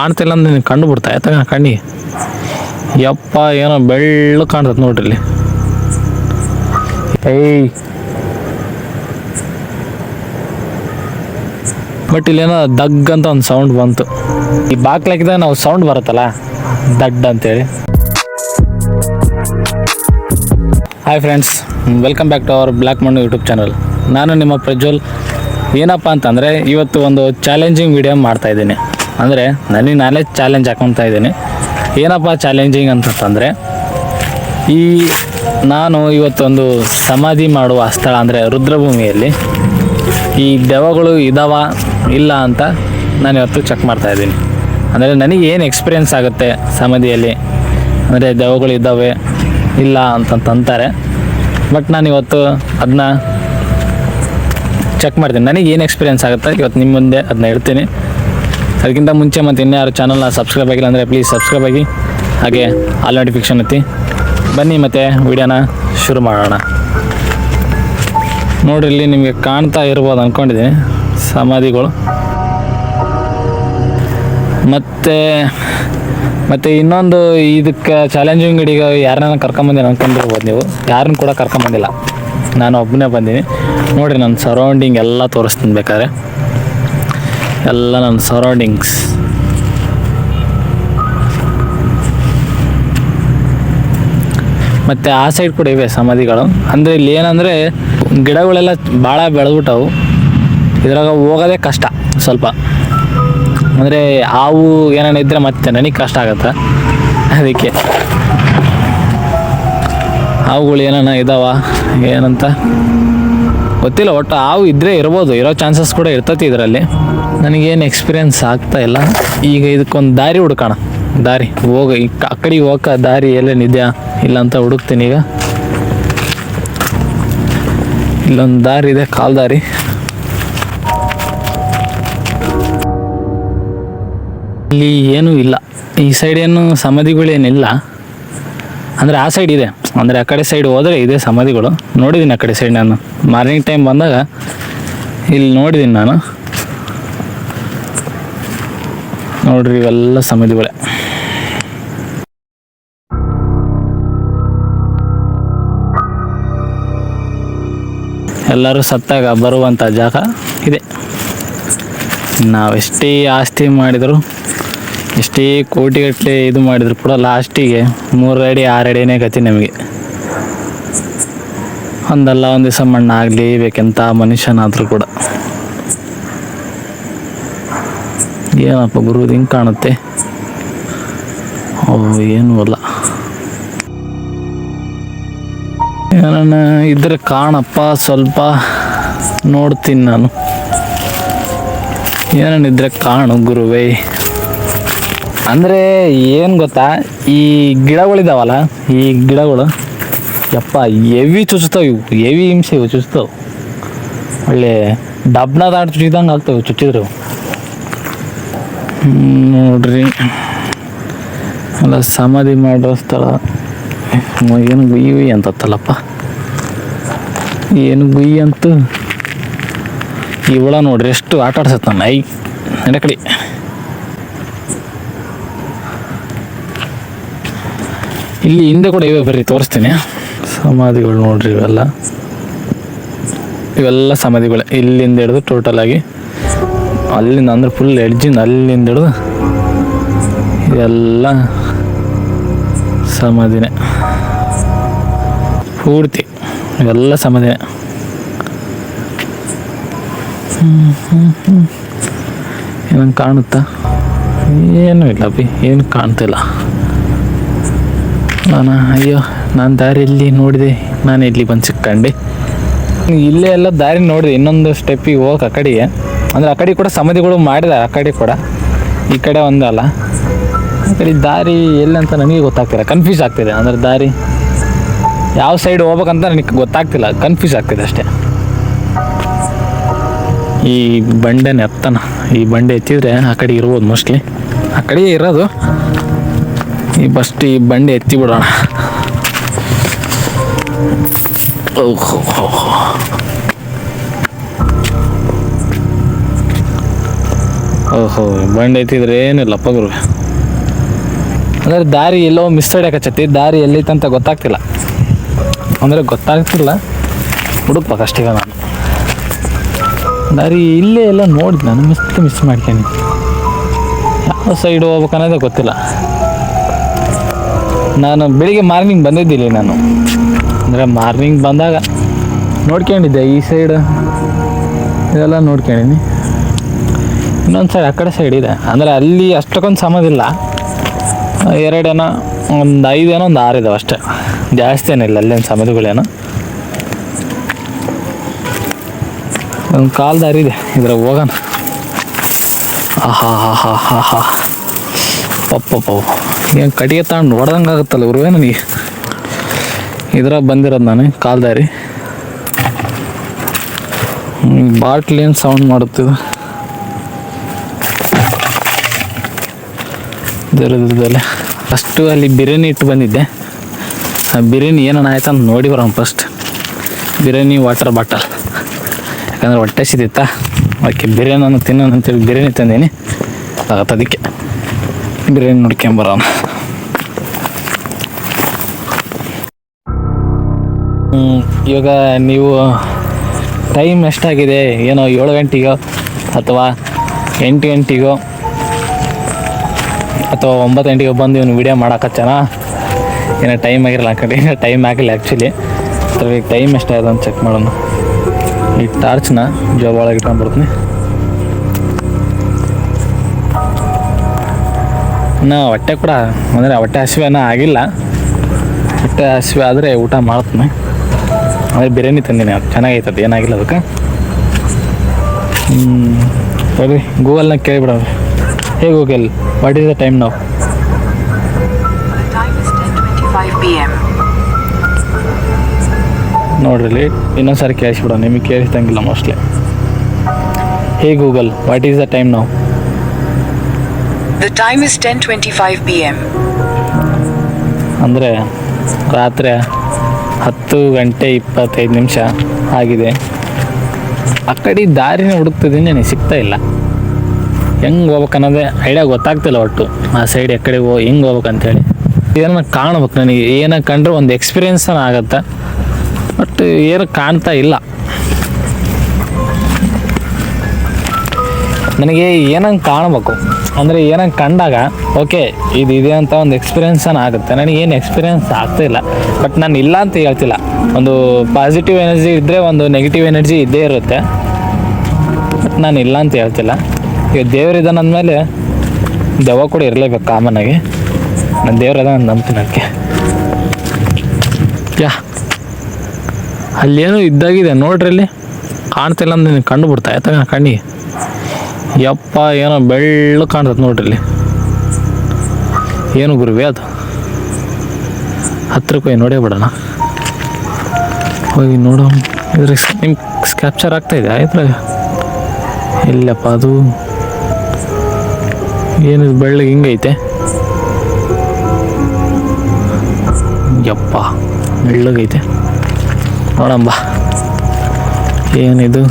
ಕಾಣ್ತಿಲ್ಲ ಅಂದ್ರೆ ನಿನಗೆ ಕಂಡು ಬಿಡ್ತಾ? ಆಯ್ತಾ ಕಣ್ಣಿ. ಯಪ್ಪ, ಏನೋ ಬೆಳ್ಳು ಕಾಣ್ತದೆ ನೋಡ್ರಿ ಇಲ್ಲಿ. ಏಯ್. ಬಟ್ ಇಲ್ಲೇನೋ ದಗ್ ಅಂತ ಒಂದು ಸೌಂಡ್ ಬಂತು. ಈ ಬಾಕ್ಲಾಕಿದಾಗ ನಾವು ಸೌಂಡ್ ಬರುತ್ತಲ್ಲ? ದಡ್ ಅಂತೇಳಿ. Hi friends welcome back to our black Mannu YouTube channel ನಾನು ನಿಮ್ಮ ಪ್ರಜ್ವಲ್. ಏನಪ್ಪ ಅಂತಂದರೆ, ಇವತ್ತು ಒಂದು ಚಾಲೆಂಜಿಂಗ್ ವಿಡಿಯೋ ಮಾಡ್ತಾ ಇದ್ದೀನಿ. ಅಂದರೆ ನನಗೆ ನಾನೇ ಚಾಲೆಂಜ್ ಹಾಕೊತಾ ಇದ್ದೀನಿ. ಏನಪ್ಪ ಚಾಲೆಂಜಿಂಗ್ ಅಂತಂತಂದರೆ, ಈ ನಾನು ಇವತ್ತೊಂದು ಸಮಾಧಿ ಮಾಡುವ ಸ್ಥಳ ಅಂದರೆ ರುದ್ರಭೂಮಿಯಲ್ಲಿ ಈ ದೆವಗಳು ಇದಾವ, ಇಲ್ಲ ಅಂತ ನಾನು ಇವತ್ತು ಚೆಕ್ ಮಾಡ್ತಾ ಇದ್ದೀನಿ. ಅಂದರೆ ನನಗೆ ಏನು ಎಕ್ಸ್ಪೀರಿಯೆನ್ಸ್ ಆಗುತ್ತೆ ಸಮಾಧಿಯಲ್ಲಿ? ಅಂದರೆ ದೆವಗಳು ಇದ್ದಾವೆ, ಇಲ್ಲ ಅಂತಂತಾರೆ ಬಟ್ ನಾನು ಇವತ್ತು ಅದನ್ನ ಚೆಕ್ ಮಾಡ್ತೀನಿ. ನನಗೆ ಏನು ಎಕ್ಸ್ಪೀರಿಯೆನ್ಸ್ ಆಗುತ್ತೆ? ಇವತ್ತು ನಿಮ್ಮ ಮುಂದೆ ಅದನ್ನ ಹೇಳ್ತೀನಿ. ಅದಕ್ಕಿಂತ ಮುಂಚೆ ಮತ್ತು ಇನ್ಯಾರು ಚಾನಲ್ನ ಸಬ್ಸ್ಕ್ರೈಬ್ ಆಗಿಲ್ಲ ಅಂದರೆ ಪ್ಲೀಸ್ ಸಬ್ಸ್ಕ್ರೈಬ್ ಆಗಿ. ಹಾಗೆ ಆಲ್ ನೋಟಿಫಿಕೇಷನ್ ಎತ್ತಿ. ಬನ್ನಿ ಮತ್ತು ವಿಡಿಯೋನ ಶುರು ಮಾಡೋಣ. ನೋಡ್ರಿ, ಇಲ್ಲಿ ನಿಮಗೆ ಕಾಣ್ತಾ ಇರ್ಬೋದು ಅಂದ್ಕೊಂಡಿದ್ದೀನಿ ಸಮಾಧಿಗಳು. ಮತ್ತು ಮತ್ತು ಇನ್ನೊಂದು ಇದಕ್ಕೆ ಚಾಲೆಂಜಿಂಗ್ ಅಡಿಗೆ ಯಾರನ್ನ ಕರ್ಕೊಂಬಂದಿನ ಅಂದ್ಕೊಂಡಿರ್ಬೋದು ನೀವು. ಯಾರನ್ನ ಕೂಡ ಕರ್ಕೊಂಬಂದಿಲ್ಲ. ನಾನು ಒಬ್ಬನೇ ಬಂದೀನಿ ನೋಡಿರಿ, ನನ್ನ ಸರೌಂಡಿಂಗ್ ಎಲ್ಲ ತೋರಿಸ್ತೀನಿ ಬೇಕಾದ್ರೆ. ಎಲ್ಲ ನನ್ನ ಸರೌಂಡಿಂಗ್ಸ್ ಮತ್ತು ಆ ಸೈಡ್ ಕೂಡ ಇವೆ ಸಮಾಧಿಗಳು. ಅಂದರೆ ಇಲ್ಲಿ ಏನಂದರೆ ಗಿಡಗಳೆಲ್ಲ ಭಾಳ ಬೆಳೆದ್ಬಿಟ್ಟವು. ಇದ್ರಾಗ ಹೋಗೋದೇ ಕಷ್ಟ ಸ್ವಲ್ಪ. ಅಂದರೆ ಹಾವು ಏನೇನು ಇದ್ದರೆ ಮತ್ತೆ ನನಗೆ ಕಷ್ಟ ಆಗುತ್ತೆ. ಅದಕ್ಕೆ. ಹಾವುಗಳು ಏನಾನ ಇದಾವ, ಏನಂತ? ಗೊತ್ತಿಲ್ಲ, ಒಟ್ಟು ಹಾವು ಇದ್ದರೆ ಇರ್ಬೋದು, ಇರೋ ಚಾನ್ಸಸ್ ಕೂಡ ಇರ್ತೈತಿ ಇದರಲ್ಲಿ. ನನಗೇನು ಎಕ್ಸ್ಪೀರಿಯನ್ಸ್ ಆಗ್ತಾ ಇಲ್ಲ. ಈಗ ಇದಕ್ಕೊಂದು ದಾರಿ ಹುಡ್ಕೋಣ. ದಾರಿ, ಹೋಗ, ಈ ಕಡೆಗೆ ಹೋಗಕ್ಕೆ ದಾರಿ ಎಲ್ಲೇನಿದೆಯಾ ಇಲ್ಲ ಅಂತ ಹುಡುಕ್ತೀನಿ ಈಗ. ಇಲ್ಲೊಂದು ದಾರಿ ಇದೆ, ಕಾಲು ದಾರಿ. ಇಲ್ಲಿ ಏನೂ ಇಲ್ಲ. ಈ ಸೈಡ್ ಏನು ಸಮಾಧಿಗಳೇನಿಲ್ಲ. ಅಂದರೆ ಆ ಸೈಡ್ ಇದೆ. ಅಂದರೆ ಆ ಕಡೆ ಸೈಡ್ ಹೋದರೆ ಇದೆ ಸಮಾಧಿಗಳು. ನೋಡಿದ್ದೀನಿ ಆ ಕಡೆ ಸೈಡ್ ನಾನು. ಮಾರ್ನಿಂಗ್ ಟೈಮ್ ಬಂದಾಗ ಇಲ್ಲಿ ನೋಡಿದ್ದೀನಿ ನಾನು. ನೋಡ್ರಿ ಇವೆಲ್ಲ ಸಮಾಧಿಗಳೇ. ಎಲ್ಲರೂ ಸತ್ತಾಗ ಬರುವಂಥ ಜಾಗ ಇದೆ. ನಾವೆಷ್ಟೇ ಆಸ್ತಿ ಮಾಡಿದ್ರು, ಎಷ್ಟೇ ಕೋಟಿಗಟ್ಟಲೆ ಇದು ಮಾಡಿದ್ರು ಕೂಡ ಲಾಸ್ಟಿಗೆ ಮೂರು ಅಡಿ ಆರು ಅಡಿನೇ ಗತಿ ನಮಗೆ. ಒಂದಲ್ಲ, ಒಂದು ದಿವಸ ಮಣ್ಣು ಆಗಲೇಬೇಕೆಂತ ಮನುಷ್ಯನಾದರೂ ಕೂಡ. ಏನಪ್ಪ ಗುರು ಹಿಂಗೆ ಕಾಣುತ್ತೆ? ಓ ಏನೂ ಅಲ್ಲ. ಏನನ್ನ ಇದ್ರೆ ಕಾಣಪ್ಪ, ಸ್ವಲ್ಪ ನೋಡ್ತೀನಿ ನಾನು. ಏನನ್ನಿದ್ರೆ ಕಾಣು ಗುರುವೇ? ಅಂದರೆ ಏನು ಗೊತ್ತಾ, ಈ ಗಿಡಗಳಿದಾವಲ್ಲ, ಈ ಗಿಡಗಳು ಯಪ್ಪ ಎವಿ ಚುಚ್ತಾವೆ ಇವು. ಎವಿ ಹಿಂಸೆ ಇವು ಚುಚ್ತಾವೆ ಒಳ್ಳೆ ಡಬ್ನ ದಾಟ್ ಚುಚ್ಚಿದಂಗೆ ಆಗ್ತವೆ ಚುಚ್ಚಿದ್ರು. ನೋಡ್ರಿ. ಅಲ್ಲ, ಸಮಾಧಿ ಮಾಡೋ ಸ್ಥಳ. ಏನು ಗುಯ್ಯಿ ಅಂತತ್ತಲ್ಲಪ್ಪ. ಏನು ಗುಯ್ಯಿ ಅಂತು. ಇವಳ ನೋಡ್ರಿ, ಎಷ್ಟು ಆಟ ಆಡ್ಸತ್ತೆ ನಾನು ಐ. ನಡಕಡಿ ಇಲ್ಲಿ ಹಿಂದೆ ಕೂಡ ಇವೆ ಬರ್ರಿ, ತೋರಿಸ್ತೀನಿ. ಸಮಾಧಿಗಳು ನೋಡ್ರಿ ಇವೆಲ್ಲ. ಇವೆಲ್ಲ ಸಮಾಧಿಗಳು. ಇಲ್ಲಿಂದ ಹಿಡಿದು ಟೋಟಲ್ ಆಗಿ ಅಲ್ಲಿಂದ ಅಂದ್ರೆ ಫುಲ್ ಎಡ್ಜಿಂದ ಅಲ್ಲಿಂದ ಹಿಡಿದು ಎಲ್ಲ ಸಮಾಧಿನೇ. ಪೂರ್ತಿ ಇವೆಲ್ಲ ಸಮಾಧಿನೇ. ಏನಂಗೆ ಕಾಣುತ್ತಾ? ಏನೂ ಇಲ್ಲ ಅಪ್ಪಿ ಏನು ಕಾಣ್ತಿಲ್ಲ. ನಾನು, ಅಯ್ಯೋ. ನಾನು ದಾರಿ ಎಲ್ಲಿ ನೋಡಿದೆ, ನಾನು ಇಲ್ಲಿ ಬಂದು ಸಿಕ್ಕಂಡೆ. ಇಲ್ಲೇ ಎಲ್ಲ ದಾರಿ ನೋಡಿದೆ, ಇನ್ನೊಂದು ಸ್ಟೆಪ್ಪಿಗೆ ಹೋಗಕ್ಕೆ ಆ ಕಡೆಗೆ. ಅಂದರೆ ಆ ಕಡೆ ಕೂಡ ಸಮಾಧಿಗಳು ಮಾಡಿದೆ ಆ ಕಡೆ ಕೂಡ. ಈ ಕಡೆ ಒಂದಲ್ಲ ಆ ಕಡೆ ದಾರಿ ಎಲ್ಲಿ ಅಂತ ನನಗೆ ಗೊತ್ತಾಗ್ತಿಲ್ಲ ಕನ್ಫ್ಯೂಸ್ ಆಗ್ತಿದೆ. ಅಂದರೆ ದಾರಿ ಯಾವ ಸೈಡ್ ಹೋಗ್ಬೇಕಂತ ನನಗೆ ಗೊತ್ತಾಗ್ತಿಲ್ಲ ಕನ್ಫ್ಯೂಸ್ ಆಗ್ತಿದೆ ಅಷ್ಟೇ. ಈ ಬಂಡೆ ನೆತ್ತನ ಈ ಬಂಡೆ ಎತ್ತಿದ್ರೆ ಆ ಕಡೆ ಇರ್ಬೋದು ಮೋಸ್ಟ್ಲಿ ಆ ಕಡೆಯೇ ಇರೋದು. ಈ ಫಸ್ಟ್ ಈ ಬಂಡೆ ಎತ್ತಿ ಬಿಡೋಣ. ಓಹೋ ಬಂಡಿ ಐತಿದ್ರೆ ಏನಿಲ್ಲಪ್ಪ ಗುರು ಅಂದ್ರೆ ದಾರಿ ಎಲ್ಲೋ ಮಿಸ್ ಹೊಡ್ಯಾಕಚ್ಚತಿ ದಾರಿ ಎಲ್ಲಿತ್ತಂತ ಗೊತ್ತಾಗ್ತಿಲ್ಲ. ಅಂದರೆ ಗೊತ್ತಾಗ್ತಿಲ್ಲ ಹುಡುಕ್ಬೇಕಷ್ಟೀಗ ನಾನು. ದಾರಿ ಇಲ್ಲೇ ಎಲ್ಲ ನೋಡಿದ್ ನಾನು ಮಿಸ್ ಮಿಸ್ ಮಾಡ್ತೀನಿ ಯಾವ ಸೈಡ್ ಹೋಗ್ಬೇಕು ಅನ್ನೋದೇ ಗೊತ್ತಿಲ್ಲ. ನಾನು ಬೆಳಿಗ್ಗೆ ಮಾರ್ನಿಂಗ್ ಬಂದಿದ್ದೀನಿ ನಾನು. ಅಂದರೆ ಮಾರ್ನಿಂಗ್ ಬಂದಾಗ ನೋಡ್ಕೊಂಡಿದ್ದೆ ಈ ಸೈಡ್ ಇದೆಲ್ಲ ನೋಡ್ಕೊಂಡಿನಿ ಇನ್ನೊಂದು ಸೈಡ್ ಆ ಕಡೆ ಸೈಡ್ ಇದೆ. ಅಂದರೆ ಅಲ್ಲಿ ಅಷ್ಟಕ್ಕೊಂದು ಸಮದಿಲ್ಲ ಎರಡೇನೋ ಒಂದು ಐದೇನೋ ಒಂದು ಆರು ಇದಾವೆ ಅಷ್ಟೇ. ಜಾಸ್ತಿ ಏನಿಲ್ಲ ಅಲ್ಲೇನು ಸಮದುಗಳೇನೋ ಒಂದು ಕಾಲ್ ದಾರಿ ಇದೆ ಇದ್ರ ಹೋಗೋಣ. ಆಹಾ ಹಾ ಹಾ ಹಾ ಹಾ ಪಪ್ಪ ಏನು ಕಟ್ಟಿಗೆ ತಗೊಂಡು ಹೊಡೆದಂಗೆ ಆಗುತ್ತಲ್ಲ ಗುರುವೇ ನನಗೆ. ಇದ್ರಾಗ ಬಂದಿರೋದು ನಾನು, ಕಾಲ್ದಾರಿ. ಏನು ಸೌಂಡ್ ಮಾಡುತ್ತಿದೆ ಜರದಲ್ಲೇ ಫಸ್ಟು ಅಲ್ಲಿ ಬಿರಿಯಾನಿ ಇಟ್ಟು ಬಂದಿದ್ದೆ. ಆ ಬಿರಿಯಾನಿ ಆಯ್ತು ಅಂತ ನೋಡಿ ಬರೋಣ ಫಸ್ಟ್ ಬಿರಿಯಾನಿ ವಾಟರ್ ಬಾಟಲ್ ಯಾಕಂದ್ರೆ ಹೊಟ್ಟೆ ಸಿದಿತ್ತಾ ಅದಕ್ಕೆ ಬಿರಿಯಾನಿ ತಿನ್ನೋಣ ಅಂತೇಳಿ ಬಿರಿಯಾನಿ ತಂದೀನಿ. ಅದಕ್ಕೆ. ಬಿರಿಯಾನಿ ನೋಡ್ಕೊಂಬರೋಣ ಇವಾಗ ನೀವು ಟೈಮ್ ಎಷ್ಟಾಗಿದೆ? ಏನೋ ಏಳು ಗಂಟೆಗೋ ಅಥವಾ ಎಂಟು ಗಂಟೆಗೋ ಅಥವಾ ಒಂಬತ್ತು ಗಂಟೆಗೆ ಬಂದು ಇವನು ವಿಡಿಯೋ ಮಾಡಾಕತ್ತಾನ ಏನೋ ಟೈಮ್ ಆಗಿರಲ್ಲ ಕಡೆ ಟೈಮ್ ಆಗಿಲ್ಲ ಆ್ಯಕ್ಚುಲಿ ಈಗ ಟೈಮ್ ಎಷ್ಟಾಗಿದೆ ಅಂತ ಚೆಕ್ ಮಾಡೋಣ. ಈ ಟಾರ್ಚ್ನ ಜಾಬ್ ಒಳಗೆ ಇಟ್ಕೊಂಡ್ಬಿಡ್ತೀನಿ. ಇನ್ನು ಹೊಟ್ಟೆ ಕೂಡ, ಅಂದರೆ ಹೊಟ್ಟೆ ಹಸಿವೆನ ಆಗಿಲ್ಲ. ಹೊಟ್ಟೆ ಹಸಿವೆ ಆದರೆ ಊಟ ಮಾಡ್ತೀನಿ. ಅಂದರೆ ಬಿರಿಯಾನಿ ತಂದಿನಿ ಅದು. ಚೆನ್ನಾಗೈತದ. ಏನಾಗಿಲ್ಲ ಅದಕ್ಕೆ. ಹ್ಞೂ ಸರಿ ಗೂಗಲ್ನಾಗ ಕೇಳಿಬಿಡೋಣ. Hey Google what is the time ನಾವು The time is 10:25 p.m. ನೋಡ್ರಿ ಇನ್ನೊಂದು ಸಾರಿ ಕೇಳಿಸ್ಬಿಡೋಣ. ನಿಮಗೆ ಕೇಳಿಸ್ದಂಗಿಲ್ಲ mostly hey Google? What is the time ನಾವು the time is ten twenty five P M ಅಂದರೆ ರಾತ್ರಿ ಹತ್ತು ಗಂಟೆ ಇಪ್ಪತ್ತೈದು ನಿಮಿಷ ಆಗಿದೆ. ಆ ಕಡೆ ದಾರಿನ ಹುಡುಕ್ತಿದ್ದೀನಿ, ನನಗೆ ಸಿಗ್ತಾ ಇಲ್ಲ. ಹೆಂಗೆ ಹೋಗ್ಬೇಕನ್ನೋದೇ ಐಡಿಯಾ ಗೊತ್ತಾಗ್ತಿಲ್ಲ ಒಟ್ಟು. ಆ ಸೈಡ್ ಎಕ್ಕಡೆ ಹೋ, ಹೆಂಗೆ ಹೋಗ್ಬೇಕಂತೇಳಿ. ಏನೋ ಕಾಣ್ಬೇಕು ನನಗೆ, ಏನೋ ಕಂಡ್ರೆ ಒಂದು ಎಕ್ಸ್ಪೀರಿಯನ್ಸ್ ಆಗುತ್ತೆ. ಬಟ್ ಏನು ಕಾಣ್ತಾ ಇಲ್ಲ. ನನಗೆ ಏನಂಗೆ ಕಾಣಬೇಕು? ಅಂದರೆ ಏನಂಗೆ ಕಂಡಾಗ, ಓಕೆ, ಇದು ಇದೆ ಅಂತ ಒಂದು ಎಕ್ಸ್ಪೀರಿಯನ್ಸ್ ಆಗುತ್ತೆ. ನನಗೆ ಏನು ಎಕ್ಸ್ಪೀರಿಯೆನ್ಸ್ ಆಗ್ತಾ ಇಲ್ಲ. ಬಟ್ ನಾನು ಇಲ್ಲ ಅಂತ ಹೇಳ್ತಿಲ್ಲ. ಒಂದು ಪಾಸಿಟಿವ್ ಎನರ್ಜಿ ಇದ್ದರೆ ಒಂದು ನೆಗೆಟಿವ್ ಎನರ್ಜಿ ಇದ್ದೇ ಇರುತ್ತೆ. ಬಟ್ ನಾನು ಇಲ್ಲ ಅಂತ ಹೇಳ್ತಿಲ್ಲ. ಈಗ ದೇವರಿದ್ದಾನ ಅಂದಮೇಲೆ ದೆವ್ವ ಕೂಡ ಇರಲೇಬೇಕು ಕಾಮನಾಗಿ. ನಾನು ದೇವ್ರದ ನಂಬ್ತೀನಿ ಅದಕ್ಕೆ ಯಾ. ಅಲ್ಲೇನೋ ಇದ್ದಾಗಿದೆ ನೋಡ್ರಿ ಅಲ್ಲಿ. ಕಾಣ್ತಿಲ್ಲ ಅಂದ್ರೆ ನೀನು ಕಂಡು ಬಿಡ್ತಾ ಆಯ್ತಾ ಕಣ್ಣಿಗೆ. ಯಪ್ಪ, ಏನೋ ಬೆಳ್ಳು ಕಾಣ್ತದೆ ನೋಡ್ರಿ ಏನು ಗುರುವೆ ಅದು? ಹತ್ತು ಹೋಗಿ ನೋಡೇ ಬಿಡೋಣ ಹೋಗಿ ನೋಡೋ ಇದ್ರ ನಿಮ್ಮ ಕ್ಯಾಪ್ಚರ್ ಇದೆ ಇದ್ರಾಗ? ಇಲ್ಲಪ್ಪ, ಅದು ಏನಿದು ಬೆಳ್ಳಗೆ ಹಿಂಗೈತೆ ಯಪ್ಪ ಬೆಳ್ಳಗೈತೆ ನೋಡಂಬ ಏನಿದು?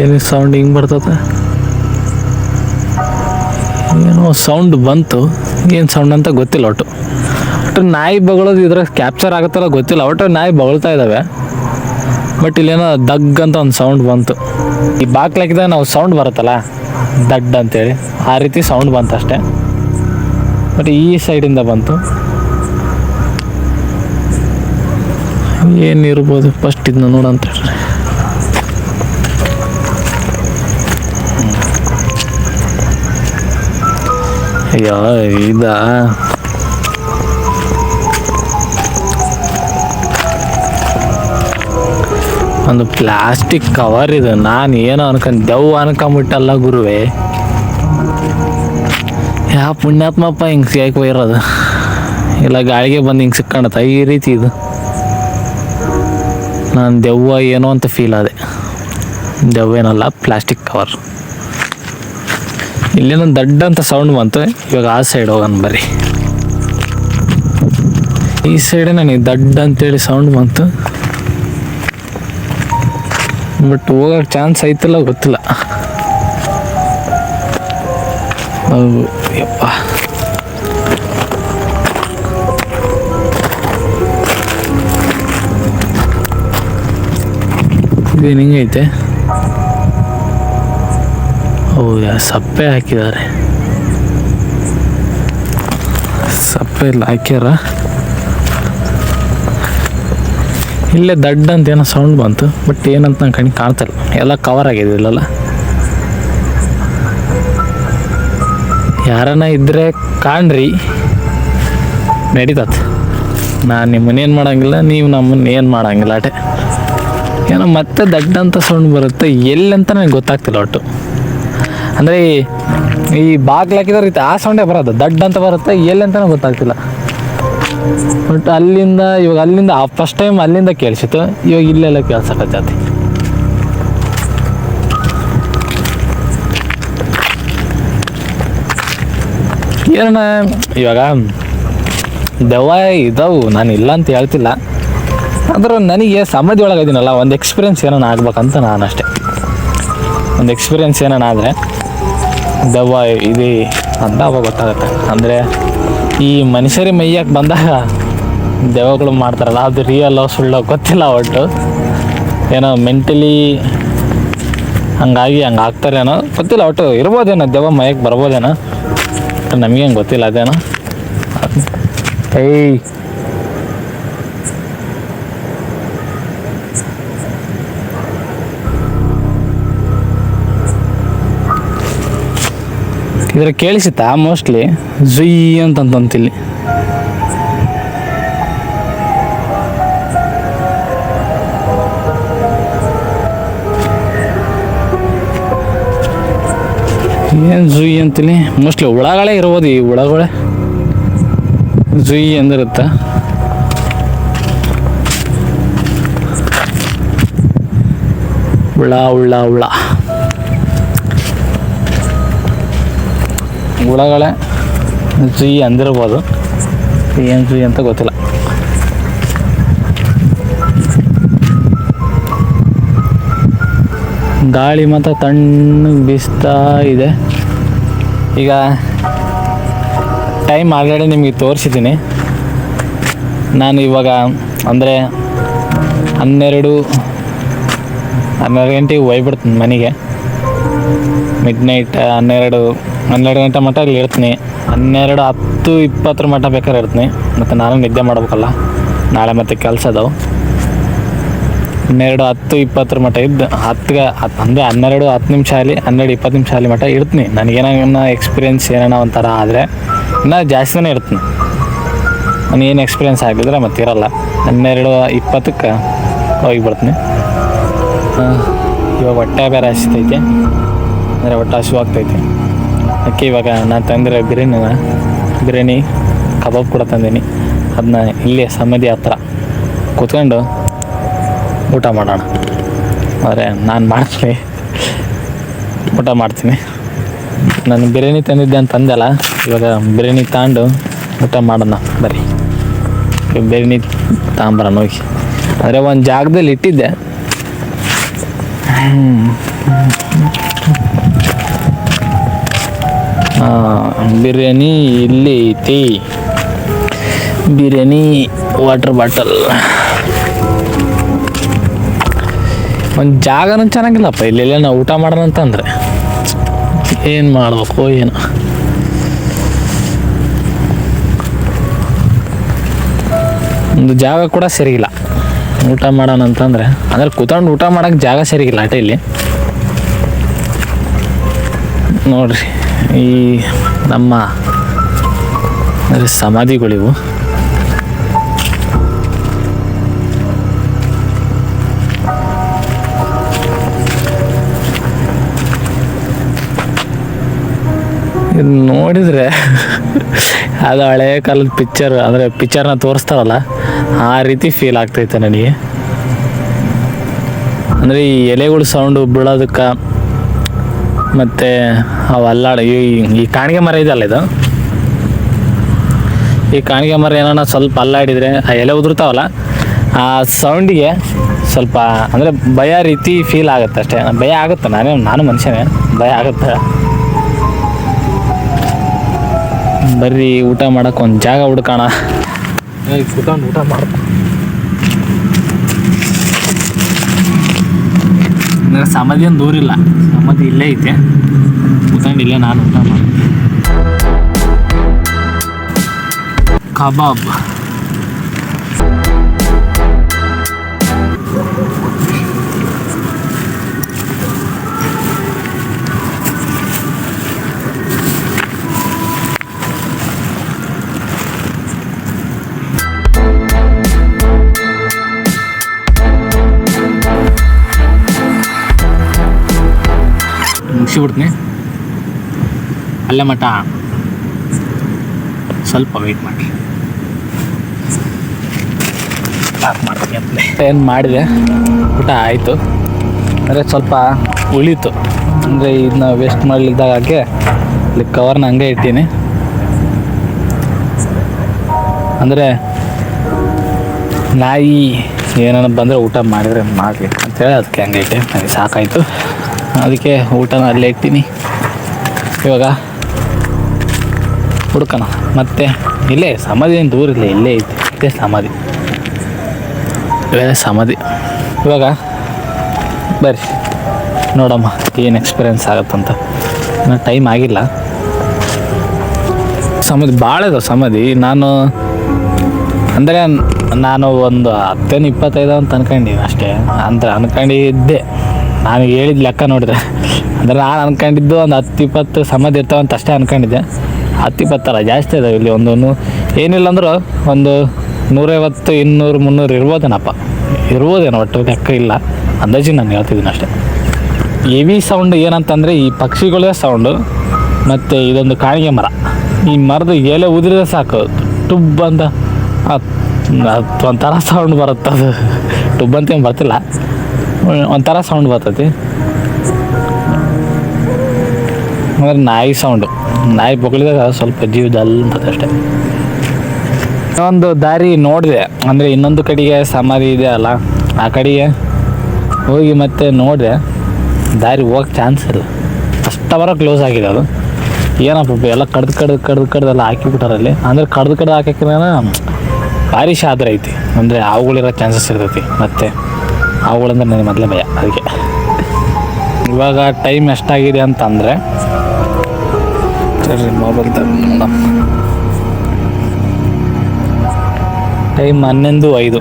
ಏನು ಸೌಂಡ್ ಹಿಂಗೆ ಬರ್ತದೆ? ಏನೋ ಸೌಂಡ್ ಬಂತು. ಏನು ಸೌಂಡ್ ಅಂತ ಗೊತ್ತಿಲ್ಲ ಒಟ್ಟು. ಒಟ್ಟು ನಾಯಿ ಬಗಳೋದು ಇದ್ರಾಗ ಕ್ಯಾಪ್ಚರ್ ಆಗುತ್ತಲ್ಲ ಗೊತ್ತಿಲ್ಲ. ಒಟ್ಟು ನಾಯಿ ಬಗಳ್ತಾ ಇದ್ದಾವೆ ಬಟ್ ಇಲ್ಲೇನೋ ದಗ್ ಅಂತ ಒಂದು ಸೌಂಡ್ ಬಂತು. ಈ ಬಾಕ್ಲಾಕಿದಾಗ ನಾವು ಸೌಂಡ್ ಬರುತ್ತಲ್ಲ, ದಡ್ ಅಂತೇಳಿ, ಆ ರೀತಿ ಸೌಂಡ್ ಬಂತು ಅಷ್ಟೇ. ಬಟ್ ಈ ಸೈಡಿಂದ ಬಂತು. ಏನಿರ್ಬೋದು ಫಸ್ಟ್ ಇದನ್ನ ನೋಡಂತ ಅಯ್ಯೋ ಇದಾ ಒಂದು ಪ್ಲಾಸ್ಟಿಕ್ ಕವರ್ ಇದು. ನಾನು ಏನೋ ಅನ್ಕೊಂಡು ದೆವ್ ಅನ್ಕೊಂಬಿಟ್ಟಲ್ಲ ಗುರುವೆ. ಯಾ ಪುಣ್ಯಾತ್ಮಪ್ಪ ಹಿಂಗೆ ಸಿಗಾಕಿ ಹೋಗಿರೋದು ಇಲ್ಲ, ಗಾಳಿಗೆ ಬಂದು ಹಿಂಗೆ ಸಿಕ್ಕಣತ್ತ. ಈ ರೀತಿ ಇದು. ನಾನು ದೆವ್ವ ಏನೋ ಅಂತ ಫೀಲ್ ಆದೆ. ದೆವ್ವೇನಲ್ಲ ಪ್ಲಾಸ್ಟಿಕ್ ಕವರ್ ಇಲ್ಲೇನೋ ದಡ್ಡ ಅಂತ ಸೌಂಡ್ ಬಂತು. ಇವಾಗ ಆ ಸೈಡ್ ಹೋಗನ್ ಬರ್ರಿ ಈ ಸೈಡೆ ನನಗೆ ದಡ್ಡ ಅಂತೇಳಿ ಸೌಂಡ್ ಬಂತು. ಬಟ್ ಹೋಗಕ್ಕೆ ಚಾನ್ಸ್ ಐತಲ್ಲ ಗೊತ್ತಿಲ್ಲ. ಹೌದು, ಯಪ್ಪ. ಇದು ಹಿಂಗೈತೆ? ಸಪ್ಪೆ ಹಾಕಿದ್ದಾರೆ. ಸಪ್ಪೆ ಇಲ್ಲ ಹಾಕ್ಯಾರ. ಇಲ್ಲೇ ದಡ್ಡ ಅಂತ ಏನೋ ಸೌಂಡ್ ಬಂತು ಬಟ್ ಏನಂತ ನಂಗೆ ಕಣ್ಣಿಗೆ ಕಾಣ್ತಲ್ಲ ಎಲ್ಲ ಕವರ್ ಆಗಿದೆ ಇಲ್ಲಲ್ಲ. ಯಾರನ್ನ ಇದ್ರೆ ಕಾಣ್ರಿ. ನಡೀತತ್. ನಾನು ನಿಮ್ಮನ್ನ ಏನು ಮಾಡಂಗಿಲ್ಲ, ನೀವು ನಮ್ಮನ್ನ ಏನು ಮಾಡೋಂಗಿಲ್ಲ ಅಟೆ. ಏನೋ ಮತ್ತೆ ದಡ್ಡ ಅಂತ ಸೌಂಡ್ ಬರುತ್ತೆ, ಎಲ್ಲಿ ಅಂತ ನನಗೆ ಗೊತ್ತಾಗ್ತಿಲ್ಲ ಒಟ್ಟು. ಅಂದರೆ ಈ ಬಾಗ್ಲು ಹಾಕಿದ್ರೆ ರೀತಿ ಆ ಸೌಂಡೇ ಬರೋದು. ದಡ್ಡ ಅಂತ ಬರುತ್ತೆ ಎಲ್ಲಿ ಅಂತಲೂ ಗೊತ್ತಾಗ್ತಿಲ್ಲ. ಬಟ್ ಅಲ್ಲಿಂದ, ಇವಾಗ ಅಲ್ಲಿಂದ ಫಸ್ಟ್ ಟೈಮ್ ಅಲ್ಲಿಂದ ಕೇಳಿಸಿತ್ತು. ಇವಾಗ ಇಲ್ಲೆಲ್ಲ ಕೇಳ್ಸಕತ್ತೈತಿ ಏನಣ್ಣ ಇವಾಗ ದೆವ್ವ ಇದಾವು, ನಾನು ಇಲ್ಲ ಅಂತ ಹೇಳ್ತಿಲ್ಲ. ಆದ್ರೆ ನನಗೆ ಸಮಾಧಿ ಒಳಗದಿನಲ್ಲ ಒಂದು ಎಕ್ಸ್ಪೀರಿಯನ್ಸ್ ಏನೋ ಆಗ್ಬೇಕಂತ ನಾನು ಅಷ್ಟೇ ಒಂದು ಎಕ್ಸ್ಪೀರಿಯನ್ಸ್ ಏನಾನ ಆದರೆ ದೆವ್ವ ಇದೆ ಅಂತ ಅವಾಗ ಗೊತ್ತಾಗುತ್ತೆ. ಅಂದರೆ ಈ ಮನುಷ್ಯರಿ ಮೈಯಕ್ಕೆ ಬಂದಾಗ ದೆವ್ವಗಳು ಮಾಡ್ತಾರಲ್ಲ, ಅದು ರಿಯಲ್ ಸುಳ್ಳು ಗೊತ್ತಿಲ್ಲ ಒಟ್ಟು. ಏನೋ ಮೆಂಟಲಿ ಹಂಗಾಗಿ ಹಂಗೆ ಆಗ್ತಾರೇನೋ ಗೊತ್ತಿಲ್ಲ ಒಟ್ಟು. ಇರ್ಬೋದೇನೋ ದೆವ್ವ ಮೈಯಕ್ಕೆ ಬರ್ಬೋದೇನೋ ನಮಗೇನು ಗೊತ್ತಿಲ್ಲ ಅದೇನೋ. ಏಯ್ ಇದ್ರ ಕೇಳಿಸುತ್ತಾ ಮೋಸ್ಟ್ಲಿ ಜುಯ್ ಅಂತಂತಿಲ್ಲಿ ಏನು ಜುಯ್ ಅಂತಿಲ್ಲಿ? ಮೋಸ್ಟ್ಲಿ ಹುಳಗಳೇ ಇರ್ಬೋದು ಈ ಹುಳಗಳೇ ಜುಯ್ ಅಂದಿರುತ್ತ. ಹುಳ ಉಳ್ಳ ಹುಳ ಹುಳಗಳೇ? ಜುಯ್ ಅಂದಿರ್ಬೋದು. ಏನು ಜುಯ್ ಅಂತ ಗೊತ್ತಿಲ್ಲ. ಗಾಳಿ ಮಾತ್ರ ತಣ್ಣಗೆ ಬೀಸ್ತಾ ಇದೆ. ಈಗ ಟೈಮ್ ಆಲ್ರೆಡಿ ನಿಮಗೆ ತೋರಿಸಿದ್ದೀನಿ. ನಾನು ಇವಾಗ ಅಂದರೆ ಹನ್ನೆರಡು ಹನ್ನೆರಡು ಗಂಟೆಗೆ ಹೋಗ್ಬಿಡ್ತೀನಿ ಮನೆಗೆ. ಮಿಡ್ ನೈಟ್ ಹನ್ನೆರಡು ಹನ್ನೆರಡು ಗಂಟೆ ಮಟ್ಟ ಇಲ್ಲಿ ಇರ್ತೀನಿ. ಹನ್ನೆರಡು ಹತ್ತು ಇಪ್ಪತ್ತರ ಮಟ್ಟ ಬೇಕಾದ್ರೆ ಇರ್ತೀನಿ. ಮತ್ತು ನಾನು ನಿದ್ದೆ ಮಾಡ್ಬೇಕಲ್ಲ. ನಾಳೆ ಮತ್ತೆ ಕೆಲಸ ಅದಾವೆ. ಹನ್ನೆರಡು ಹತ್ತು ಇಪ್ಪತ್ತರ ಮಟ್ಟ ಇದ್ದು. ಹತ್ತು ಅಂದರೆ ಹನ್ನೆರಡು ಹತ್ತು ನಿಮಿಷ ಅಲ್ಲಿ ಹನ್ನೆರಡು ಇಪ್ಪತ್ತು ನಿಮಿಷ ಅಲ್ಲಿ ಮಟ್ಟ ಇರ್ತೀನಿ. ನನಗೇನ ಎಕ್ಸ್ಪೀರಿಯನ್ಸ್ ಏನಾನ ಒಂಥರ ಆದರೆ ಇನ್ನೂ ಜಾಸ್ತಿನೇ ಇರ್ತೀನಿ. ನಾನು ಏನು ಎಕ್ಸ್ಪೀರಿಯನ್ಸ್ ಆಗಿದ್ರೆ ಮತ್ತೆ ಇರಲ್ಲ. ಹನ್ನೆರಡು ಇಪ್ಪತ್ತಕ್ಕೆ ಹೋಗಿಬಿಡ್ತೀನಿ ಆ, ಇವಾಗ ಹೊಟ್ಟೆ ಬೇರೆ ಹಸಿತೈತೆ. ಅಂದರೆ ಹೊಟ್ಟೆ ಹಸಿವು ಅದಕ್ಕೆ ಇವಾಗ ನಾನು ತಂದಿರೋ ಬಿರಿಯಾನಿನ ಬಿರಿಯಾನಿ ಕಬಾಬ್ ಕೂಡ ತಂದೀನಿ. ಅದನ್ನ ಇಲ್ಲೇ ಸಮಾಧಿ ಹತ್ರ. ಕೂತ್ಕೊಂಡು ಊಟ ಮಾಡೋಣ. ಆದರೆ ನಾನು ಮಾಡ್ತೀನಿ. ಊಟ ಮಾಡ್ತೀನಿ. ನಾನು ಬಿರಿಯಾನಿ ತಂದಿದ್ದೆ ಅಂತ ಅಂದಲ್ಲ, ಇವಾಗ ಬಿರಿಯಾನಿ ತಗೊಂಡು ಊಟ ಮಾಡೋಣ. ಬರೀ. ಬಿರಿಯಾನಿ ತಗೊಂಬರೋಣ ಹೋಗಿ. ಅಂದರೆ ಒಂದು ಜಾಗದಲ್ಲಿ ಇಟ್ಟಿದ್ದೆ. ಬಿರಿಯಾನಿ ಇಲ್ಲಿ ಐತಿ. ಬಿರಿಯಾನಿ ವಾಟರ್ ಬಾಟಲ್ ಒಂದು ಜಾಗನೂ ಚೆನ್ನಾಗಿಲ್ಲಪ್ಪ, ಇಲ್ಲೆಲ್ಲ ನಾವು ಊಟ ಮಾಡೋಣ ಅಂತಂದ್ರೆ ಏನು ಮಾಡ್ಬೇಕು, ಏನು? ಒಂದು ಜಾಗ ಕೂಡ ಸರಿಯಿಲ್ಲ ಊಟ ಮಾಡೋಣ ಅಂತಂದ್ರೆ ಅಂದ್ರೆ ಕೂತ್ಕೊಂಡು ಊಟ ಮಾಡೋಕ್ಕೆ ಜಾಗ ಸರಿಗಿಲ್ಲ ಅಟ ಇಲ್ಲಿ. ನೋಡ್ರಿ. ಈ ನಮ್ಮ ಅಂದರೆ ಸಮಾಧಿಗಳಿವು. ಇದು ನೋಡಿದರೆ ಅದು ಹಳೆಯ ಕಾಲದ ಪಿಕ್ಚರ್ ಅಂದರೆ ಪಿಕ್ಚರ್ನ ತೋರಿಸ್ತಾರಲ್ಲ, ಆ ರೀತಿ ಫೀಲ್ ಆಗ್ತೈತೆ ನನಗೆ. ಅಂದರೆ ಈ ಎಲೆಗಳು ಸೌಂಡು ಬೀಳೋದಕ್ಕೆ ಮತ್ತು ಅವು ಅಲ್ಲಾಡ. ಈ ಈ ಕಾಣಿಗೆ ಮರ ಇದಲ್ಲ ಇದು? ಈ ಕಾಣಿಗೆ ಮರ ಏನಾನ ಸ್ವಲ್ಪ ಅಲ್ಲಾಡಿದರೆ ಆ ಎಲೆ ಉದುರ್ತಾವಲ್ಲ, ಆ ಸೌಂಡಿಗೆ ಸ್ವಲ್ಪ ಅಂದರೆ ಭಯ ರೀತಿ ಫೀಲ್ ಆಗುತ್ತೆ ಅಷ್ಟೇ. ಭಯ ಆಗುತ್ತೆ, ನಾನೇ, ನಾನು ಮನುಷ್ಯನೇ, ಭಯ ಆಗುತ್ತೆ. ಬರ್ರಿ ಊಟ ಮಾಡೋಕೆ ಒಂದು ಜಾಗ ಹುಡ್ಕೋಣ. ಊಟ ಊಟ ಮಾಡ. ಅಂದರೆ ಸಮಾಧಿ ಏನು ದೂರ ಇಲ್ಲ ಸಮಾಧಿ ಇಲ್ಲೇ ಐತೆ. ಕೂತ್ಕೊಂಡು ಇಲ್ಲೇ ನಾನು ಊಟ ಮಾಡಿ ಕಬಾಬ್. ಮುಗಿಸಿಬಿಡ್ತೀನಿ. ಅಲ್ಲೇ ಮಠ. ಸ್ವಲ್ಪ ವೆಯ್ಟ್ ಮಾಡಿ ಏನು ಮಾಡಿದೆ? ಊಟ ಆಯಿತು. ಅಂದರೆ ಸ್ವಲ್ಪ ಉಳೀತು. ಅಂದರೆ ಇದನ್ನ ವೇಸ್ಟ್ ಮಾಡಲಿದ್ದಾಗೆ ಇಲ್ಲಿ ಕವರ್ನ ಹಂಗೆ ಇಟ್ಟೀನಿ. ಅಂದರೆ ನಾಯಿ ಏನಾರ ಬಂದರೆ ಊಟ ಮಾಡಿದರೆ ಮಾಡಲಿ ಅಂತೇಳಿ ಅದಕ್ಕೆ ಹಂಗೆ ಇಟ್ಟೆ. ನನಗೆ ಸಾಕಾಯಿತು. ಅದಕ್ಕೆ ಊಟನ ಅಲ್ಲೇ ಇಡ್ತೀನಿ. ಇವಾಗ ಹುಡ್ಕೋಣ. ಮತ್ತೆ ಇಲ್ಲೇ ಸಮಾಧಿ ಏನು ದೂರ ಇಲ್ಲ, ಇಲ್ಲೇ ಐತಿ. ಇದೇ ಸಮಾಧಿ. ಇವೇ ಸಮಾಧಿ. ಇವಾಗ ಬರ್ರಿ. ನೋಡಮ್ಮ, ಏನು ಎಕ್ಸ್ಪೀರಿಯನ್ಸ್ ಆಗುತ್ತಂತ. ಇನ್ನು ಟೈಮ್ ಆಗಿಲ್ಲ. ಸಮಾಧಿ ಭಾಳ ಇದಾವೆ ಸಮಾಧಿ. ನಾನು ಅಂದರೆ ನಾನು ಒಂದು ಹತ್ತೇನು ಇಪ್ಪತ್ತೈದು ಅಂತ ಅನ್ಕೊಂಡಿದ್ದೀನಿ ಅಷ್ಟೇ. ಅಂದ್ರೆ ಅನ್ಕೊಂಡಿದ್ದೆ. ನಾನು ಹೇಳಿದ ಲೆಕ್ಕ ನೋಡಿದೆ ಅಂದರೆ ನಾನು ಅನ್ಕೊಂಡಿದ್ದು ಒಂದು ಹತ್ತು ಇಪ್ಪತ್ತು ಸಮಾಧಿ ಇರ್ತಾವಂತ ಅಷ್ಟೇ ಅನ್ಕೊಂಡಿದ್ದೆ. ಹತ್ತು ಇಪ್ಪತ್ತಲ್ಲ ಜಾಸ್ತಿ ಇದಾವೆ ಇಲ್ಲಿ ಒಂದೊಂದು ಏನಿಲ್ಲ ಅಂದರೂ ಒಂದು ನೂರೈವತ್ತು, ಇನ್ನೂರು, ಮುನ್ನೂರು ಇರ್ಬೋದೇನಪ್ಪ. ಇರ್ಬೋದೇನೋ ಒಟ್ಟು ಲೆಕ್ಕ ಇಲ್ಲ. ಅಂದಾಜು ನಾನು ಹೇಳ್ತಿದ್ದೀನಿ ಅಷ್ಟೇ. ಹೆವಿ ಸೌಂಡ್ ಏನಂತಂದರೆ ಈ ಪಕ್ಷಿಗಳೇ ಸೌಂಡು ಮತ್ತು ಇದೊಂದು ಕಾಣಿಗೆ ಮರ. ಈ ಮರದ ಎಲೆ ಉದುರಿದ್ರೆ ಸಾಕು. ಟುಬ್ ಅಂತ ಒಂಥರ ಸೌಂಡ್ ಬರುತ್ತೆ ಅದು ಟುಬ್ ಅಂತ ಏನು ಬರ್ತಿಲ್ಲ. ಒಂಥರ ಸೌಂಡ್ ಬರ್ತೈತಿ. ಅಂದ್ರೆ ನಾಯಿ ಸೌಂಡ್ ನಾಯಿ ಬೊಗಳಿದಾಗ ಸ್ವಲ್ಪ ಜೀವ ಜಲ್ ಅಂತದೆ ಅಷ್ಟೇ. ಒಂದು ದಾರಿ ನೋಡಿದೆ. ಅಂದರೆ ಇನ್ನೊಂದು ಕಡೆಗೆ ಸಮಾಧಿ ಇದೆ ಅಲ್ಲ, ಆ ಕಡೆಗೆ ಹೋಗಿ ಮತ್ತೆ ನೋಡಿದೆ. ದಾರಿ ಹೋಗಕ್ಕೆ ಚಾನ್ಸ್ ಇಲ್ಲ. ಅಷ್ಟವರ ಕ್ಲೋಸ್ ಆಗಿದೆ ಅದು. ಏನಪ್ಪ, ಎಲ್ಲ ಕಡ್ದು ಕಡ್ದು ಕಡ್ದು ಕಡ್ದು ಎಲ್ಲ ಹಾಕಿಬಿಟ್ಟಾರಲ್ಲಿ ಅಂದರೆ ಕಡ್ದು ಕಡ್ದು ಹಾಕಿದ್ರೆ ಭಾರಿ ಶಾದ್ರ ಐತಿ. ಅಂದರೆ ಅವುಗಳಿರೋ ಚಾನ್ಸಸ್ ಇರ್ತೈತಿ. ಮತ್ತು ಅವುಗಳಂದ್ರೆ ನನಗೆ ಮೊದಲೇ ಭಯ ಅದಕ್ಕೆ. ಇವಾಗ ಟೈಮ್ ಎಷ್ಟಾಗಿದೆ ಅಂತಂದರೆ ಸರಿ ಮೊಬೈಲ್ ನೋಡೋಣ ಟೈಮ್ ಹನ್ನೊಂದು ಐದು.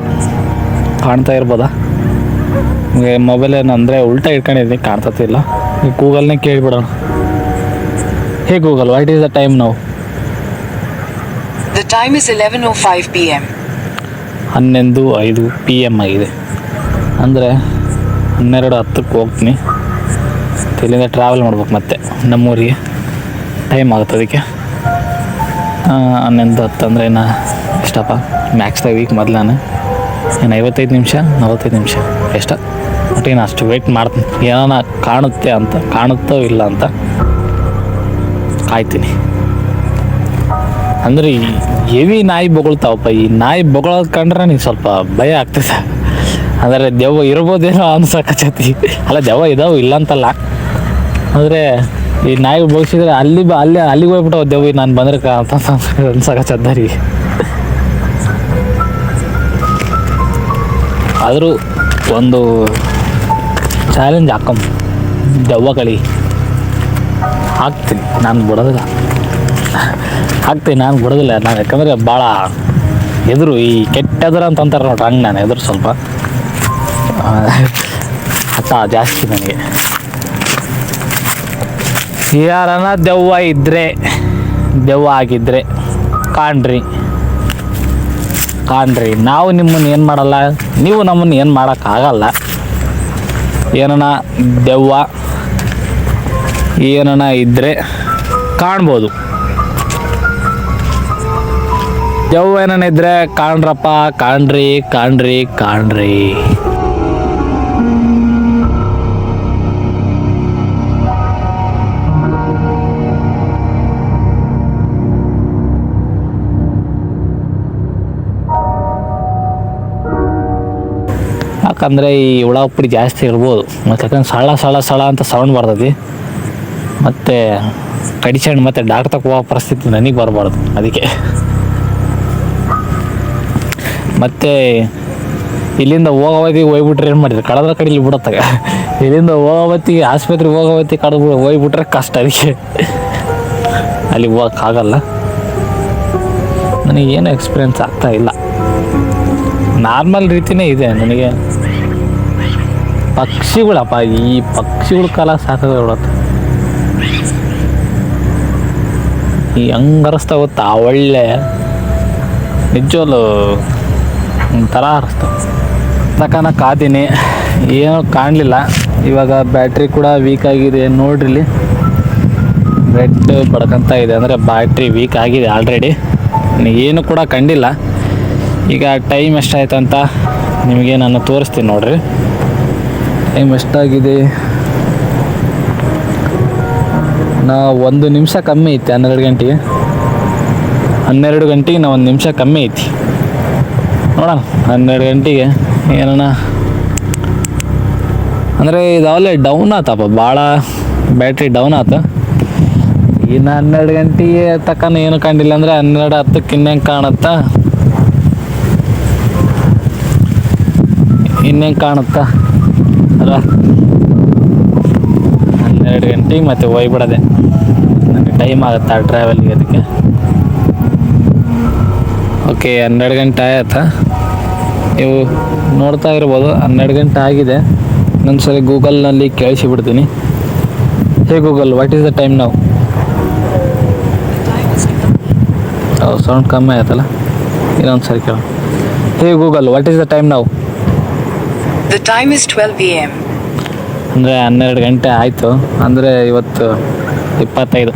ಕಾಣ್ತಾ ಇರ್ಬೋದಾ? ನಿಮಗೆ ಮೊಬೈಲ್ ಏನಂದರೆ ಉಲ್ಟಾ ಇಟ್ಕೊಂಡಿದ್ದೀನಿ ಕಾಣ್ತತಿಲ್ಲ. ಈ ಗೂಗಲ್ನೇ ಕೇಳಿಬಿಡೋಣ. Hey Google what is the time ನಾವು The time is 11:05 p.m. ಹನ್ನೊಂದು ಐದು ಪಿ ಎಂ ಆಗಿದೆ. ಅಂದರೆ ಹನ್ನೆರಡು ಹತ್ತಕ್ಕೆ ಹೋಗ್ತೀನಿ. ಇಲ್ಲಿಂದ ಟ್ರಾವೆಲ್ ಮಾಡ್ಬೇಕು ಮತ್ತೆ, ನಮ್ಮೂರಿಗೆ. ಟೈಮ್ ಆಗುತ್ತೆ ಅದಕ್ಕೆ. ಹನ್ನೊಂದು ಹತ್ತು ಅಂದರೆ ಇನ್ನು ಎಷ್ಟಪ್ಪ ಮ್ಯಾಕ್ಸ್ದಾಗ ವೀಕ್ ಮೊದಲು ನಾನು. ಇನ್ನು ಐವತ್ತೈದು ನಿಮಿಷ, ನಲವತ್ತೈದು ನಿಮಿಷ ಎಷ್ಟ? ಒಟ್ಟು ಏನು ಅಷ್ಟು ವೆಯ್ಟ್ ಮಾಡ್ತೀನಿ. ಏನಾನ ಕಾಣುತ್ತೆ ಅಂತ, ಕಾಣುತ್ತೋ ಇಲ್ಲ ಅಂತ ಕಾಯ್ತೀನಿ. ಅಂದರೆ ಈ ಹೆವಿ ನಾಯಿ ಬೊಗಳ್ತಾವಪ್ಪ, ಈ ನಾಯಿ ಬೊಗಳೋದು ಕಂಡ್ರೆ ನೀವು ಸ್ವಲ್ಪ ಭಯ ಆಗ್ತದೆ. ಅಂದರೆ ದೆವ್ವ ಇರ್ಬೋದೇನೋ ಅನ್ಸಕತ್ತೈತಿ ಅಲ್ಲ, ದೆವ್ವ ಇದಾವು, ಇಲ್ಲ ಅಂತಲ್ಲ. ಅಂದರೆ ಈ ನಾಯಿ ಬೋಗಿಸಿದ್ರೆ ಅಲ್ಲಿ ಬ, ಅಲ್ಲಿ, ಅಲ್ಲಿಗೆ ಹೋಗ್ಬಿಟ್ಟು ದೆವ್ವ, ನಾನು ಬಂದ್ರೆ ಅಂತ ಅನ್ಸಕತ್ತದ ರೀ ಆದರೂ ಒಂದು ಚಾಲೆಂಜ್ ಹಾಕೊಂಬ ದೆವ್ವಗಳಿ ಹಾಕ್ತೀನಿ, ನಾನು ಬಿಡೋದಿಲ್ಲ. ಹಾಕ್ತೀನಿ, ನಾನು ಬಿಡೋದಿಲ್ಲ. ನಾನು ಯಾಕಂದರೆ ಭಾಳ ಎದುರು ಈ ಕೆಟ್ಟ ಎದುರು ಅಂತ ಅಂತಾರೆ ನೋಡ್ರಿ, ಹಂಗೆ ನಾನು ಎದುರು ಸ್ವಲ್ಪ. ಹಠ ಜಾಸ್ತಿ ನನಗೆ. ಯಾರನ ದೆವ್ವ ಇದ್ದರೆ ದೆವ್ವ ಆಗಿದ್ರೆ ಕಾಣ್ರಿ. ಕಾಣ್ರಿ. ನಾವು ನಿಮ್ಮನ್ನು ಏನು ಮಾಡಲ್ಲ? ನೀವು ನಮ್ಮನ್ನು ಏನು ಮಾಡೋಕ್ಕಾಗಲ್ಲ. ಏನನ ದೆವ್ವ, ಏನನ ಇದ್ದರೆ ಕಾಣ್ಬೋದು. ದೆವ್ವ ಏನನ ಇದ್ರೆ ಕಾಣ್ರಪ್ಪ, ಕಾಣ್ರಿ ಕಾಣ್ರಿ ಕಾಣ್ರಿ. ಯಾಕಂದರೆ ಈ ಹುಳ ಪುಡಿ ಜಾಸ್ತಿ ಇರ್ಬೋದು. ಮತ್ತು ಯಾಕಂದ್ರೆ ಸಳ ಸಳ ಸಳ ಅಂತ ಸೌಂಡ್ ಬರ್ತೈತಿ. ಮತ್ತು ಕಡಿಸ್ಕೊಂಡು ಮತ್ತು ಡಾಕ್ಟರ್ ಹೋಗೋ ಪರಿಸ್ಥಿತಿ ನನಗೆ ಬರಬಾರ್ದು ಅದಕ್ಕೆ. ಮತ್ತು ಇಲ್ಲಿಂದ ಹೋಗೋವತ್ತಿಗೆ ಹೋಗ್ಬಿಟ್ರೆ ಏನು ಮಾಡಿದ್ರು ಕಡದ್ರ ಕಡಿಲಿ ಬಿಡತ್ತಾಗ ಇಲ್ಲಿಂದ ಹೋಗೋವತ್ತಿಗೆ ಆಸ್ಪತ್ರೆಗೆ ಹೋಗೋವತ್ತಿಗೆ ಕಡ್ದು ಹೋಗ್ಬಿಟ್ರೆ ಕಷ್ಟ ಅದಕ್ಕೆ. ಅಲ್ಲಿ ಹೋಗೋಕ್ಕಾಗಲ್ಲ ನನಗೇನು ಎಕ್ಸ್ಪೀರಿಯನ್ಸ್ ಆಗ್ತಾ ಇಲ್ಲ. ನಾರ್ಮಲ್ ರೀತಿನೇ ಇದೆ ನನಗೆ. ಪಕ್ಷಿಗಳಪ್ಪ ಈ ಪಕ್ಷಿಗಳ ಕಾಲ ಸಾಕಾಗ ಬಿಡತ್ತೆ ಈ ಹಂಗರಸ್ತಾವ ಗೊತ್ತಾ, ಒಳ್ಳೆ ನಿಜವಲ್ಲೂ ಒಂಥರ ಹರಿಸ್ತಾವ ತಕನ ಕಾದೀನಿ, ಏನೂ ಕಾಣಲಿಲ್ಲ. ಇವಾಗ ಬ್ಯಾಟ್ರಿ ಕೂಡ ವೀಕ್ ಆಗಿದೆ ನೋಡ್ರಿಲಿ ರೆಡ್ ಬಡ್ಕಂತ ಇದೆ ಅಂದರೆ ಬ್ಯಾಟ್ರಿ ವೀಕ್ ಆಗಿದೆ ಆಲ್ರೆಡಿ ಏನು ಕೂಡ ಕಂಡಿಲ್ಲ. ಈಗ ಟೈಮ್ ಎಷ್ಟಾಯ್ತು ಅಂತ ನಿಮಗೆ ನಾನು ತೋರಿಸ್ತೀನಿ ನೋಡ್ರಿ. ಟೈಮ್ ಎಷ್ಟಾಗಿದೆ? ನಾ ಒಂದು ನಿಮಿಷ ಕಮ್ಮಿ ಐತಿ, ಹನ್ನೆರಡು ಗಂಟೆಗೆ. ಹನ್ನೆರಡು ಗಂಟೆಗೆ ನಾ ಒಂದು ನಿಮಿಷ ಕಮ್ಮಿ ಐತಿ. ನೋಡೋಣ, ಹನ್ನೆರಡು ಗಂಟೆಗೆ ಏನಣ್ಣ? ಅಂದರೆ ಇದಾವಲ್ಲೇ ಡೌನ್ ಆತಪ್ಪ ಭಾಳ ಬ್ಯಾಟ್ರಿ ಡೌನ್ ಆತ. ಇನ್ನು ಹನ್ನೆರಡು ಗಂಟೆಗೆ ತಕ್ಕನ ಏನು ಕಂಡಿಲ್ಲ ಅಂದರೆ ಹನ್ನೆರಡು ಹತ್ತಕ್ಕೆ ಇನ್ನೇನು ಕಾಣುತ್ತಾ? ಇನ್ನೇನು ಕಾಣುತ್ತಾ? ಅಲ್ಲ ಹನ್ನೆರಡು ಗಂಟೆಗೆ ಮತ್ತೆ ಹೋಗ್ಬಿಡೋದೆ. ನನಗೆ ಟೈಮ್ ಆಗುತ್ತಾ ಟ್ರಾವೆಲ್ಗೆ ಅದಕ್ಕೆ? ಓಕೆ ಹನ್ನೆರಡು ಗಂಟೆ ಆಯ್ತಾ? ನೀವು ನೋಡ್ತಾ ಇರ್ಬೋದು, ಹನ್ನೆರಡು ಗಂಟೆ ಆಗಿದೆ. ಇನ್ನೊಂದು ಸರಿ ಗೂಗಲ್ನಲ್ಲಿ ಕೇಳಿಸಿಬಿಡ್ತೀನಿ. Hey Google what is the time ನಾವು ಸೌಂಡ್ ಕಮ್ಮಿ ಆಯ್ತಲ್ಲ? ಇನ್ನೊಂದು ಸರಿ ಕೇಳ hey Google what is the time ನಾವು The time is 12 p.m. ಅಂದರೆ ಹನ್ನೆರಡು ಗಂಟೆ ಆಯಿತು. ಅಂದರೆ ಇವತ್ತು ಇಪ್ಪತ್ತೈದು.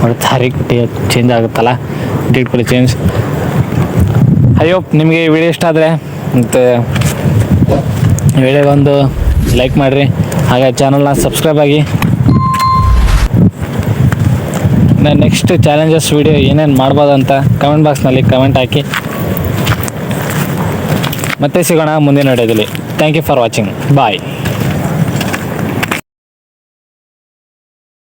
ನೋಡಿ ತಾರೀಕು ಡೇಟ್ ಚೇಂಜ್ ಆಗುತ್ತಲ್ಲ? ಡೇಟ್ ಕೂಡ ಚೇಂಜ್ ಅಯ್ಯೋ ನಿಮಗೆ ವಿಡಿಯೋ ಇಷ್ಟ ಆದರೆ ಮತ್ತು ವೀಡಿಯೋ ಒಂದು ಲೈಕ್ ಮಾಡಿರಿ. ಹಾಗೆ ಚಾನಲ್ನ ಸಬ್ಸ್ಕ್ರೈಬ್ ಆಗಿ. ನೆಕ್ಸ್ಟ್ ಚಾಲೆಂಜಸ್ ವಿಡಿಯೋ ಏನೇನು ಮಾಡ್ಬೋದು ಅಂತ ಕಮೆಂಟ್ ಬಾಕ್ಸ್ನಲ್ಲಿ ಕಮೆಂಟ್ ಹಾಕಿ. ಮತ್ತೆ ಸಿಗೋಣ ಮುಂದಿನ ವಿಡಿಯೋದಲ್ಲಿ. Thank you for watching bye